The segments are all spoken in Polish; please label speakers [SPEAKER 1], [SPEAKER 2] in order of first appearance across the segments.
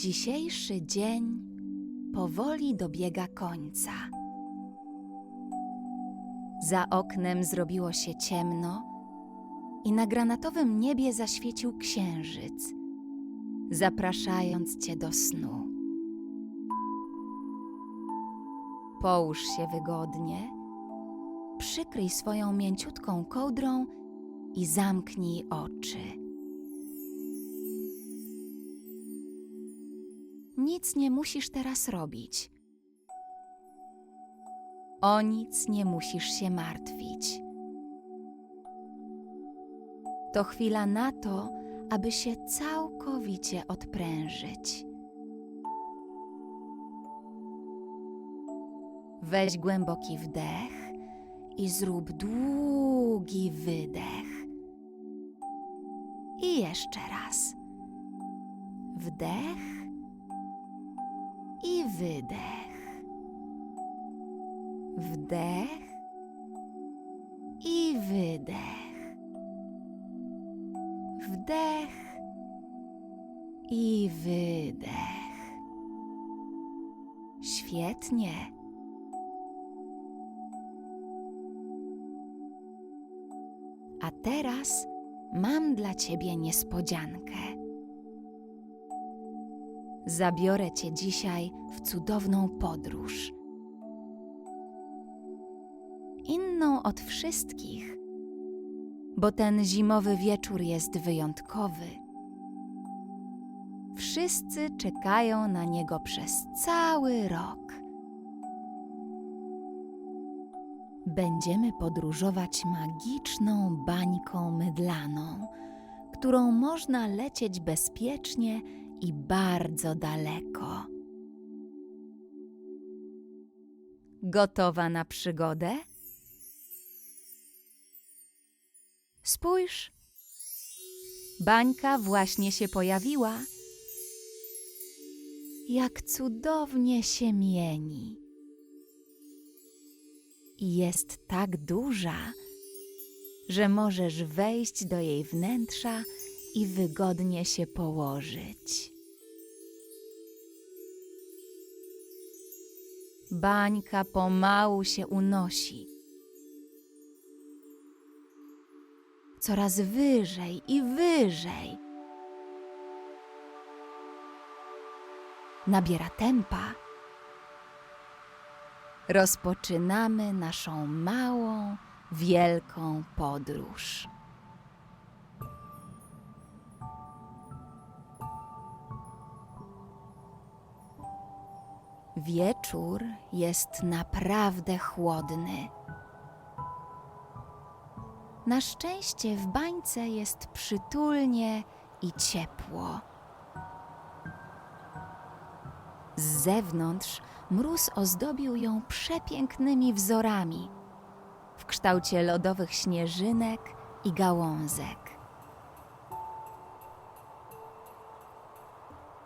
[SPEAKER 1] Dzisiejszy dzień powoli dobiega końca. Za oknem zrobiło się ciemno i na granatowym niebie zaświecił księżyc, zapraszając cię do snu. Połóż się wygodnie, przykryj swoją mięciutką kołdrą i zamknij oczy. Nic nie musisz teraz robić. O nic nie musisz się martwić. To chwila na to, aby się całkowicie odprężyć. Weź głęboki wdech i zrób długi wydech. I jeszcze raz. Wdech i wydech. Wdech i wydech. Wdech i wydech. Świetnie. A teraz mam dla ciebie niespodziankę. Zabiorę cię dzisiaj w cudowną podróż. Inną od wszystkich, bo ten zimowy wieczór jest wyjątkowy. Wszyscy czekają na niego przez cały rok. Będziemy podróżować magiczną bańką mydlaną, którą można lecieć bezpiecznie i bardzo daleko. Gotowa na przygodę? Spójrz. Bańka właśnie się pojawiła. Jak cudownie się mieni. Jest tak duża, że możesz wejść do jej wnętrza i wygodnie się położyć. Bańka pomału się unosi. Coraz wyżej i wyżej. Nabiera tempa. Rozpoczynamy naszą małą, wielką podróż. Wieczór jest naprawdę chłodny. Na szczęście w bańce jest przytulnie i ciepło. Z zewnątrz mróz ozdobił ją przepięknymi wzorami w kształcie lodowych śnieżynek i gałązek.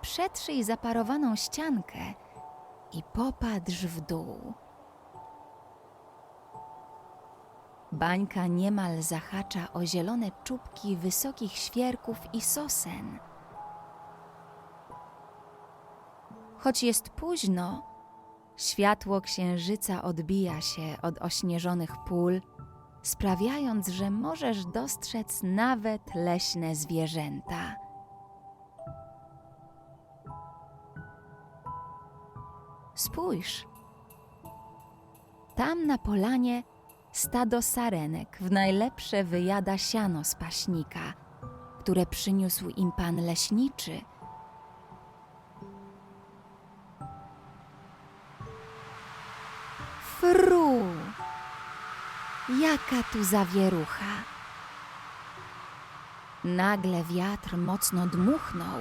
[SPEAKER 1] Przetrzyj zaparowaną ściankę i popatrz w dół. Bańka niemal zahacza o zielone czubki wysokich świerków i sosen. Choć jest późno, światło księżyca odbija się od ośnieżonych pól, sprawiając, że możesz dostrzec nawet leśne zwierzęta. Spójrz. Tam na polanie stado sarenek w najlepsze wyjada siano z paśnika, które przyniósł im pan leśniczy. Fru! Jaka tu zawierucha! Nagle wiatr mocno dmuchnął.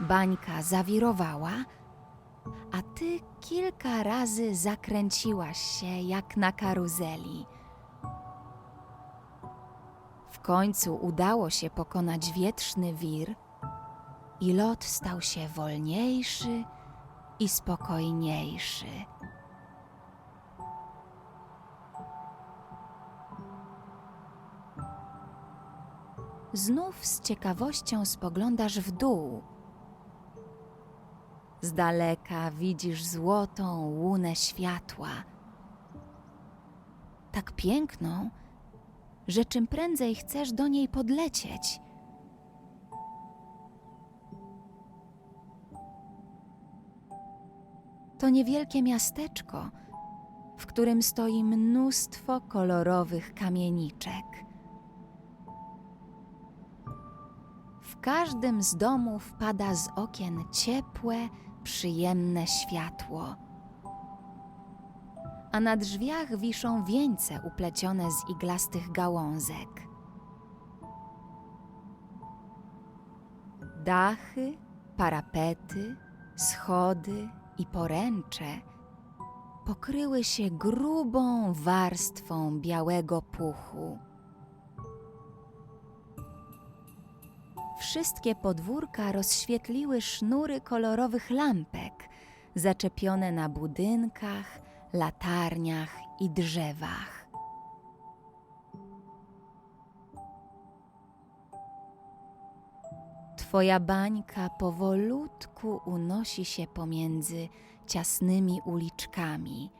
[SPEAKER 1] Bańka zawirowała, a ty kilka razy zakręciłaś się jak na karuzeli. W końcu udało się pokonać wietrzny wir i lot stał się wolniejszy i spokojniejszy. Znów z ciekawością spoglądasz w dół. Z daleka widzisz złotą łunę światła. Tak piękną, że czym prędzej chcesz do niej podlecieć. To niewielkie miasteczko, w którym stoi mnóstwo kolorowych kamieniczek. W każdym z domów pada z okien ciepłe, przyjemne światło. A na drzwiach wiszą wieńce uplecione z iglastych gałązek. Dachy, parapety, schody i poręcze pokryły się grubą warstwą białego puchu. Wszystkie podwórka rozświetliły sznury kolorowych lampek, zaczepione na budynkach, latarniach i drzewach. Twoja bańka powolutku unosi się pomiędzy ciasnymi uliczkami.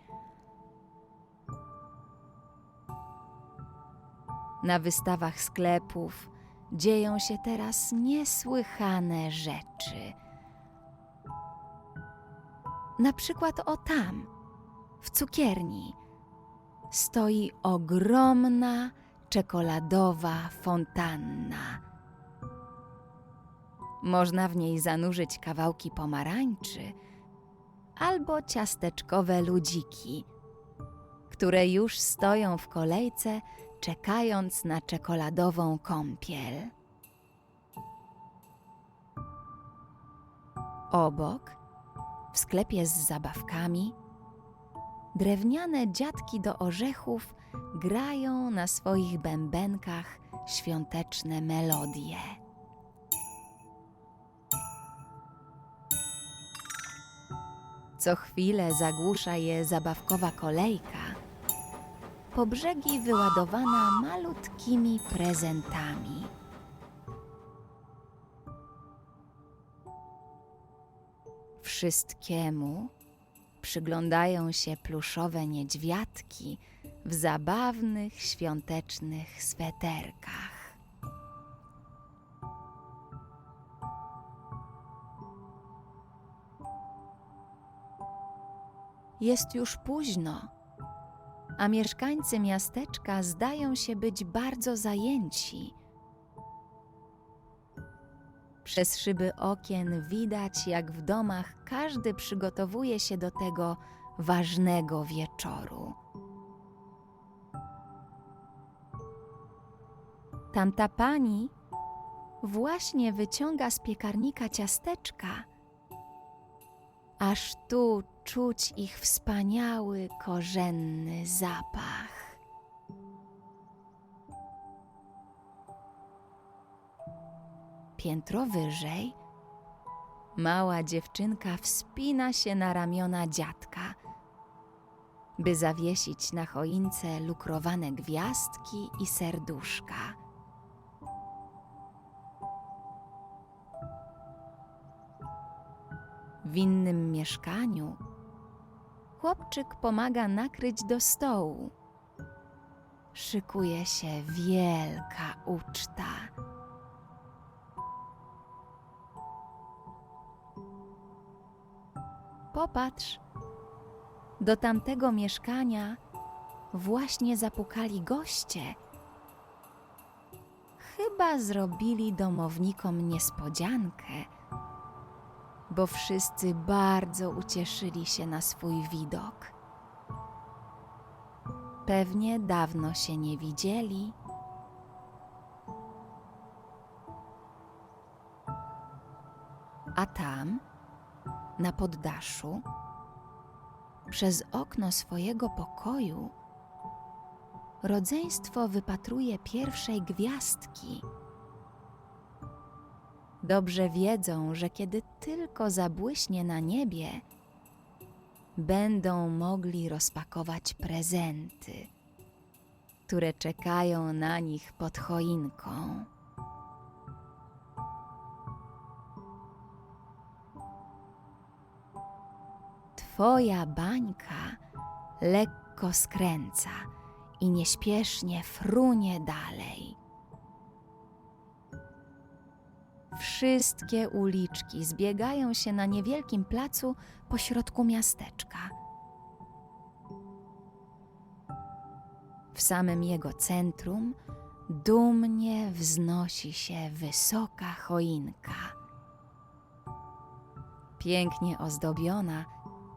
[SPEAKER 1] Na wystawach sklepów dzieją się teraz niesłychane rzeczy. Na przykład o tam, w cukierni, stoi ogromna czekoladowa fontanna. Można w niej zanurzyć kawałki pomarańczy albo ciasteczkowe ludziki, które już stoją w kolejce, czekając na czekoladową kąpiel. Obok, w sklepie z zabawkami, drewniane dziadki do orzechów grają na swoich bębenkach świąteczne melodie. Co chwilę zagłusza je zabawkowa kolejka, po brzegi wyładowana malutkimi prezentami. Wszystkiemu przyglądają się pluszowe niedźwiadki w zabawnych świątecznych sweterkach. Jest już późno, a mieszkańcy miasteczka zdają się być bardzo zajęci. Przez szyby okien widać, jak w domach każdy przygotowuje się do tego ważnego wieczoru. Tamta pani właśnie wyciąga z piekarnika ciasteczka, aż tu czuć ich wspaniały, korzenny zapach. Piętro wyżej mała dziewczynka wspina się na ramiona dziadka, by zawiesić na choince lukrowane gwiazdki i serduszka. W innym mieszkaniu chłopczyk pomaga nakryć do stołu. Szykuje się wielka uczta. Popatrz, do tamtego mieszkania właśnie zapukali goście. Chyba zrobili domownikom niespodziankę bo wszyscy bardzo ucieszyli się na swój widok. Pewnie dawno się nie widzieli. A tam, na poddaszu, przez okno swojego pokoju, rodzeństwo wypatruje pierwszej gwiazdki. Dobrze wiedzą, że kiedy tylko zabłyśnie na niebie, będą mogli rozpakować prezenty, które czekają na nich pod choinką. twoja bańka lekko skręca i nieśpiesznie frunie dalej. Wszystkie uliczki zbiegają się na niewielkim placu pośrodku miasteczka. W samym jego centrum dumnie wznosi się wysoka choinka. Pięknie ozdobiona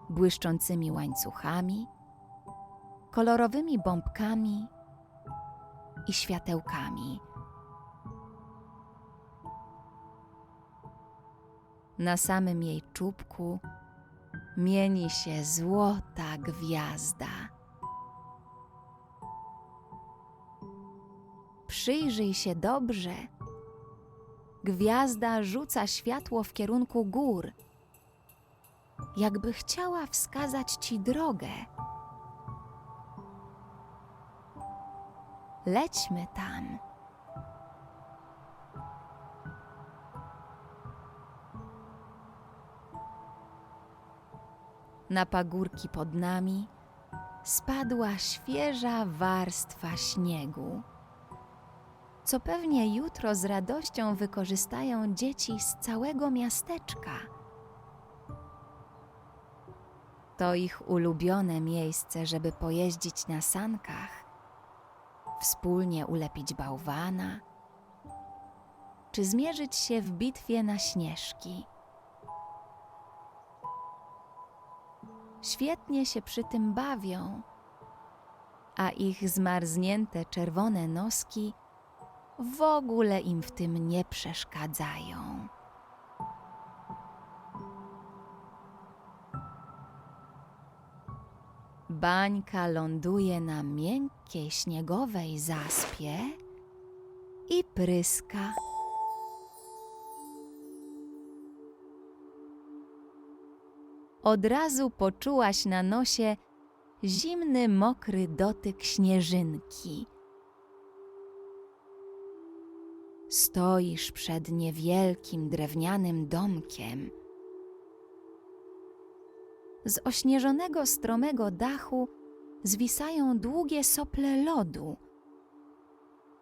[SPEAKER 1] błyszczącymi łańcuchami, kolorowymi bombkami i światełkami. Na samym jej czubku mieni się złota gwiazda. Przyjrzyj się dobrze. Gwiazda rzuca światło w kierunku gór, jakby chciała wskazać ci drogę. Lećmy tam. Na pagórki pod nami spadła świeża warstwa śniegu, co pewnie jutro z radością wykorzystają dzieci z całego miasteczka. To ich ulubione miejsce, żeby pojeździć na sankach, wspólnie ulepić bałwana, czy zmierzyć się w bitwie na śnieżki. Świetnie się przy tym bawią, a ich zmarznięte czerwone noski w ogóle im w tym nie przeszkadzają. Bańka ląduje na miękkiej śniegowej zaspie i pryska. Od razu poczułaś na nosie zimny, mokry dotyk śnieżynki. Stoisz przed niewielkim drewnianym domkiem. Z ośnieżonego stromego dachu zwisają długie sople lodu,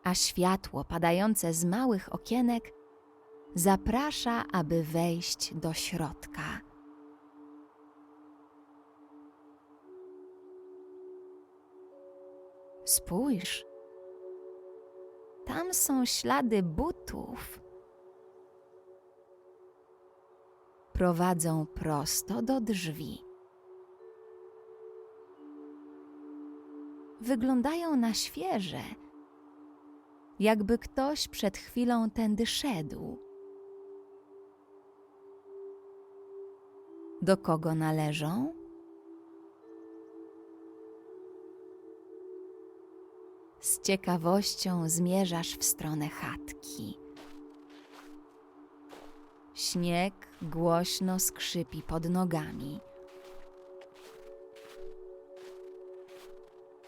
[SPEAKER 1] a światło padające z małych okienek zaprasza, aby wejść do środka. Spójrz, tam są ślady butów. Prowadzą prosto do drzwi. Wyglądają na świeże, jakby ktoś przed chwilą tędy szedł. Do kogo należą? Z ciekawością zmierzasz w stronę chatki. Śnieg głośno skrzypi pod nogami.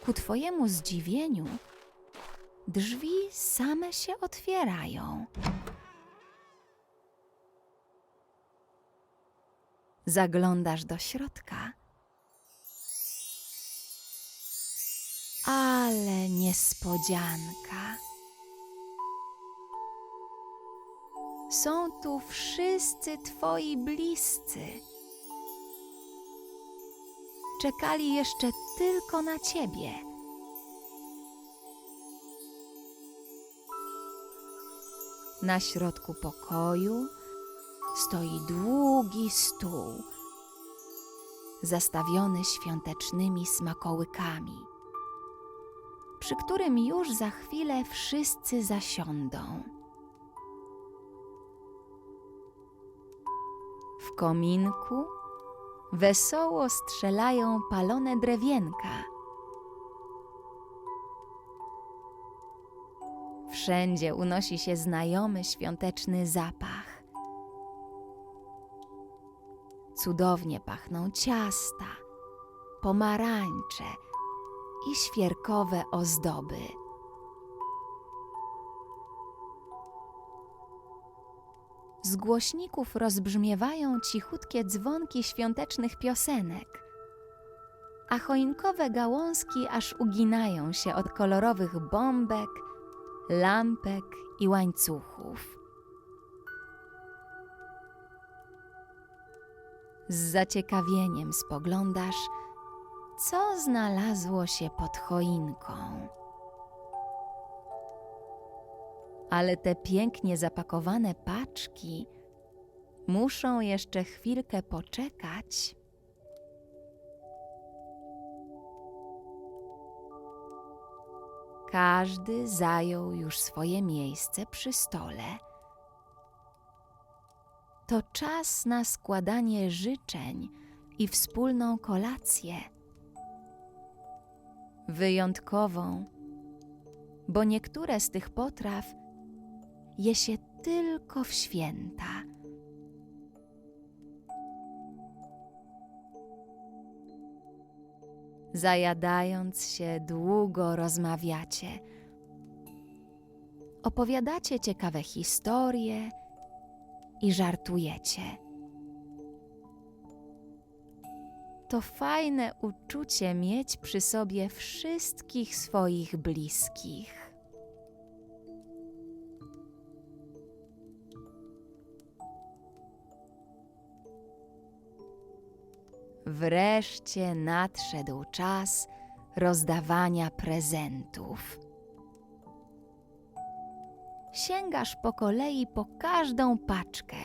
[SPEAKER 1] Ku twojemu zdziwieniu, drzwi same się otwierają. Zaglądasz do środka. Ale niespodzianka. Są tu wszyscy twoi bliscy. Czekali jeszcze tylko na ciebie. Na środku pokoju stoi długi stół, zastawiony świątecznymi smakołykami przy którym już za chwilę wszyscy zasiądą. W kominku wesoło strzelają palone drewienka. Wszędzie unosi się znajomy świąteczny zapach. Cudownie pachną ciasta, pomarańcze i świerkowe ozdoby. z głośników rozbrzmiewają cichutkie dzwonki świątecznych piosenek, a choinkowe gałązki aż uginają się od kolorowych bombek, lampek i łańcuchów. Z zaciekawieniem spoglądasz, co znalazło się pod choinką. Ale te pięknie zapakowane paczki muszą jeszcze chwilkę poczekać. Każdy zajął już swoje miejsce przy stole. To czas na składanie życzeń i wspólną kolację. Wyjątkową, bo niektóre z tych potraw je się tylko w święta. Zajadając się, długo rozmawiacie. Opowiadacie ciekawe historie i żartujecie. To fajne uczucie mieć przy sobie wszystkich swoich bliskich. Wreszcie nadszedł czas rozdawania prezentów. Sięgasz po kolei po każdą paczkę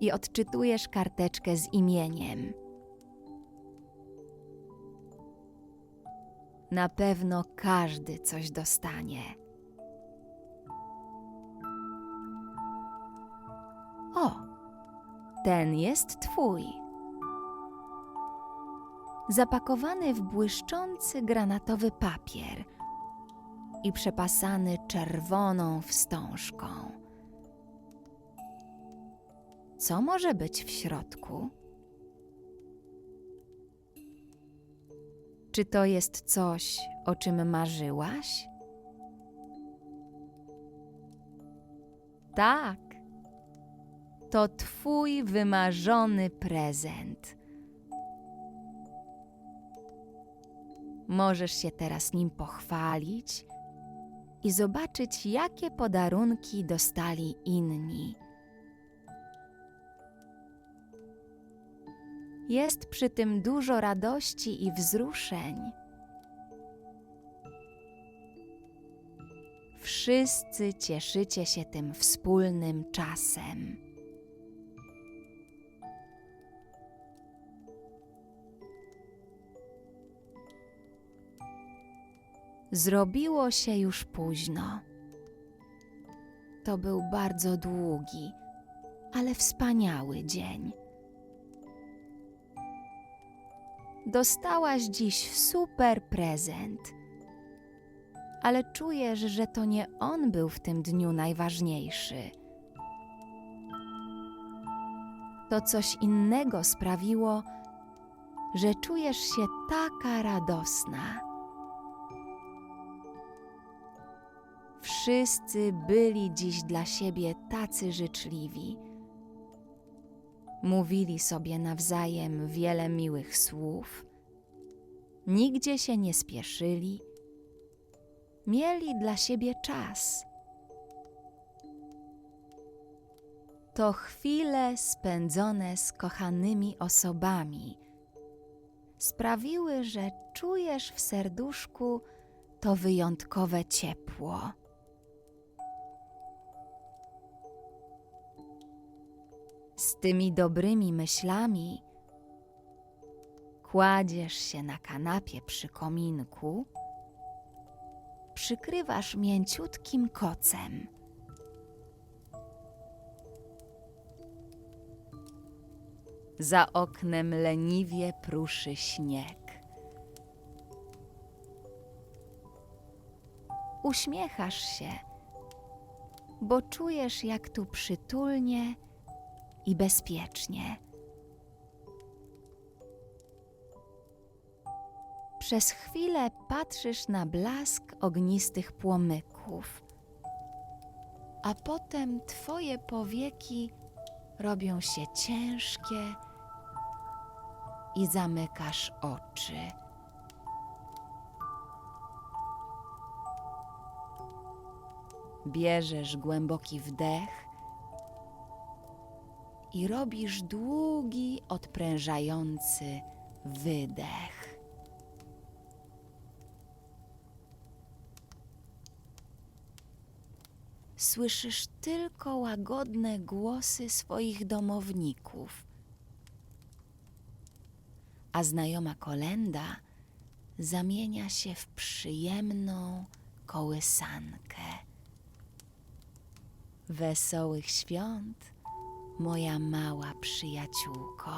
[SPEAKER 1] i odczytujesz karteczkę z imieniem. Na pewno każdy coś dostanie. O, ten jest twój zapakowany w błyszczący granatowy papier i przepasany czerwoną wstążką. Co może być w środku? Czy to jest coś, o czym marzyłaś? Tak, to Twój wymarzony prezent. Możesz się teraz nim pochwalić i zobaczyć, jakie podarunki dostali inni. Jest przy tym dużo radości i wzruszeń. Wszyscy cieszycie się tym wspólnym czasem. Zrobiło się już późno. To był bardzo długi, ale wspaniały dzień. Dostałaś dziś super prezent, ale czujesz, że to nie on był w tym dniu najważniejszy. To coś innego sprawiło, że czujesz się taka radosna. Wszyscy byli dziś dla siebie tacy życzliwi. Mówili sobie nawzajem wiele miłych słów, nigdzie się nie spieszyli, mieli dla siebie czas. To chwile spędzone z kochanymi osobami sprawiły, że czujesz w serduszku to wyjątkowe ciepło. Tymi dobrymi myślami kładziesz się na kanapie przy kominku, przykrywasz mięciutkim kocem. Za oknem leniwie pruszy śnieg. Uśmiechasz się, bo czujesz, jak tu przytulnie i bezpiecznie. Przez chwilę patrzysz na blask ognistych płomyków. a potem twoje powieki robią się ciężkie i zamykasz oczy. Bierzesz głęboki wdech i robisz długi, odprężający wydech. Słyszysz tylko łagodne głosy swoich domowników, a znajoma kolenda zamienia się w przyjemną kołysankę. Wesołych świąt, moja mała przyjaciółko.